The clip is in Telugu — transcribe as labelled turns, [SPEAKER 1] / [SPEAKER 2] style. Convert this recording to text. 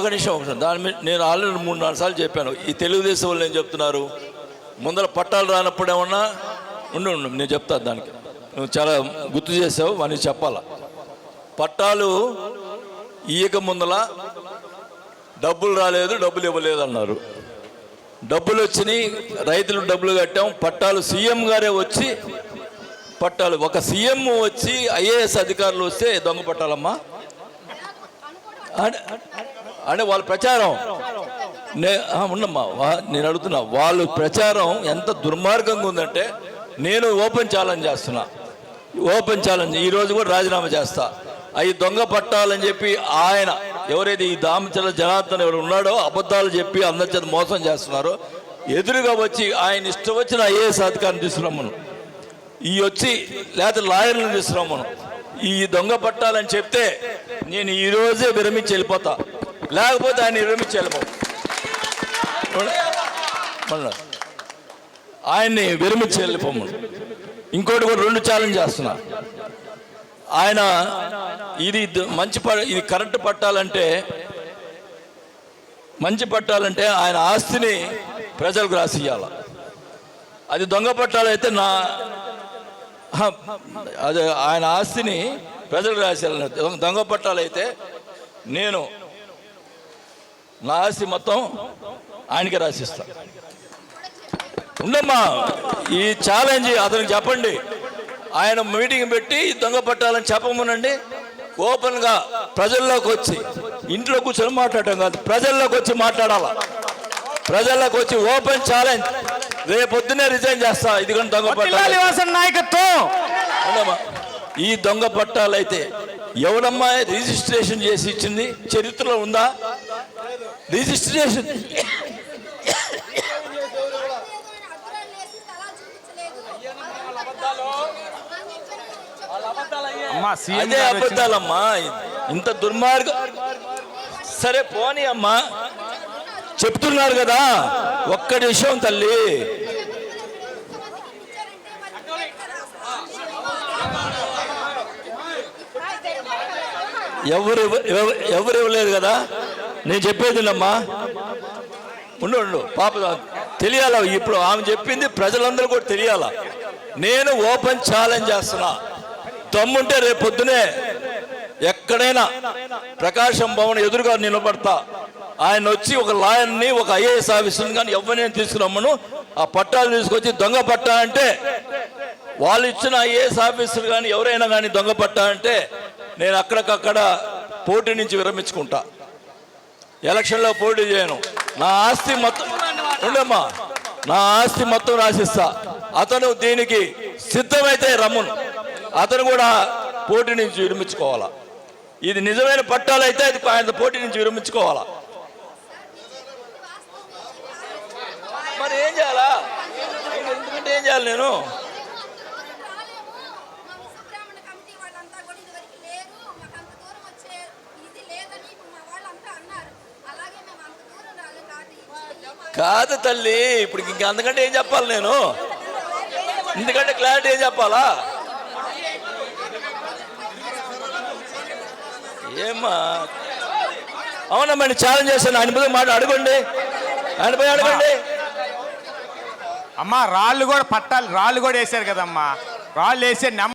[SPEAKER 1] ఒక నిమిషం ఒక దాని మీద నేను ఆల్రెడీ మూడు నాలుగు సార్లు చెప్పాను. ఈ తెలుగుదేశం వాళ్ళు ఏం చెప్తున్నారు? ముందర పట్టాలు రానప్పుడు ఏమన్నా? ఉండు ఉండు నేను చెప్తాను దానికి. నువ్వు చాలా గుర్తు చేసావు అని చెప్పాలా. పట్టాలు ఇయ్యక ముందల డబ్బులు రాలేదు డబ్బులు ఇవ్వలేదు అన్నారు. డబ్బులు వచ్చినాయి రైతులు డబ్బులు కట్టాం. పట్టాలు సీఎం గారే వచ్చి పట్టాలు ఒక సీఎం వచ్చి ఐఏఎస్ అధికారులు వస్తే దొంగ పట్టాలమ్మా. అంటే- వాళ్ళ ప్రచారం. నే ఉండమ్మా వా- నేను అడుగుతున్నా. వాళ్ళ ప్రచారం ఎంత దుర్మార్గంగా ఉందంటే నేను ఓపెన్ ఛాలెంజ్ చేస్తున్నా. Open challenge. ఈరోజు కూడా రాజీనామా చేస్తా. అవి దొంగ పట్టాలని చెప్పి ఆయన ఎవరైతే ఈ దామచల జనార్దన్ ఎవరు ఉన్నాడో అబద్ధాలు చెప్పి అందరి చేత మోసం చేస్తున్నారో ఎదురుగా వచ్చి ఆయన ఇష్టం వచ్చిన ఐఏఎస్ అధికారిని తీసుకురమ్మను. ఈ వచ్చి లేకపోతే లాయర్లను తీసుకురమ్మను. ఈ దొంగ పట్టాలని చెప్తే నేను ఈరోజే విరమించి వెళ్ళిపోతా. లేకపోతే ఆయన విరమించి ఆయన్ని విరమించి వెళ్ళిపోమను ఇంకోటి కూడా రెండు ఛాలెంజ్ చేస్తున్నా. ఆయన ఇది మంచి ప- ఇది కరెంట్ పట్టాలంటే మంచి పట్టాలంటే ఆయన ఆస్తిని ప్రజలకు రాసియ్యాల. అది దొంగ పట్టాలైతే నా అది అదే ఆయన ఆస్తిని ప్రజలకు రాసేయాలి దొంగ పట్టాలైతే నేను నా ఆస్తి మొత్తం ఆయనకి రాసిస్తా. ఉండమ్మా ఈ ఛాలెంజ్ అతనికి చెప్పండి. ఆయన మీటింగ్ పెట్టి దొంగ పట్టాలని చెప్పమనండి. ఓపెన్గా ప్రజల్లోకి వచ్చి ఇంట్లో కూర్చొని మాట్లాడటం కాదు ప్రజల్లోకి వచ్చి మాట్లాడాలా? ప్రజల్లోకి వచ్చి ఓపెన్ ఛాలెంజ్ రేపొద్దునే రిజైన్ చేస్తా ఇది కానీ దొంగ పట్టాలి.
[SPEAKER 2] నాయకత్వం.
[SPEAKER 1] ఈ దొంగ పట్టాలైతే ఎవడమ్మా రిజిస్ట్రేషన్ చేసి ఇచ్చింది? చరిత్రలో ఉందా? రిజిస్ట్రేషన్
[SPEAKER 2] అమ్మా సీఎం
[SPEAKER 1] అదే అబద్ధాలమ్మా. ఇంత దుర్మార్గం. సరే పోనీ అమ్మా. చెప్తున్నారు కదా. ఒక్కటి విషయం తల్లి. ఎవరు ఎవరు ఇవ్వలేదు కదా? నేను చెప్పేది అమ్మా ఉండు ఉండు. పాప తెలియాలా? ఇప్పుడు ఆమె చెప్పింది ప్రజలందరూ కూడా తెలియాలా? నేను ఓపెన్ ఛాలెంజ్ చేస్తున్నా. దమ్ముంటే రేపు పొద్దునే ఎక్కడైనా ప్రకాశం భవన్ ఎదురుగా నిలబడతా. ఆయన వచ్చి ఒక లాయర్ని ఒక ఐఏఎస్ ఆఫీసర్ని కానీ ఎవరిని తీసుకురమ్మను. ఆ పట్టాలు తీసుకొచ్చి దొంగ పట్టా అంటే వాళ్ళు ఇచ్చిన ఐఏఎస్ ఆఫీసర్ కానీ ఎవరైనా కానీ దొంగ పట్టా అంటే నేను అక్కడికక్కడ పోటీ నుంచి విరమించుకుంటా. ఎలక్షన్లో పోటీ చేయను. నా ఆస్తి మొత్తం ఉండమ్మా నా ఆస్తి మొత్తం రాసిస్తా. అతను దీనికి సిద్ధమైతే రమ్మును. అతను కూడా పోటీ నుంచి విరమించుకోవాలా. ఇది నిజమైన పట్టాలైతే అది ఆయన పోటీ నుంచి విరమించుకోవాలా. మరి ఏం చేయాలా? ఎందుకంటే ఏం చేయాలి నేను? కాదు తల్లి ఇప్పుడు ఇంక అందుకంటే ఏం చెప్పాలి నేను? ఎందుకంటే క్లారిటీ ఏం చెప్పాలా? ఏమ్మా? అవునమ్మా నేను ఛాలెంజ్ చేశాను. ఆయన పోయి మాట అడగండి. ఆయన పోయి అడగండి.
[SPEAKER 2] అమ్మా రాళ్ళు కూడా పట్టాలి. రాళ్ళు కూడా వేసారు కదమ్మా. రాళ్ళు వేసే నమ్మ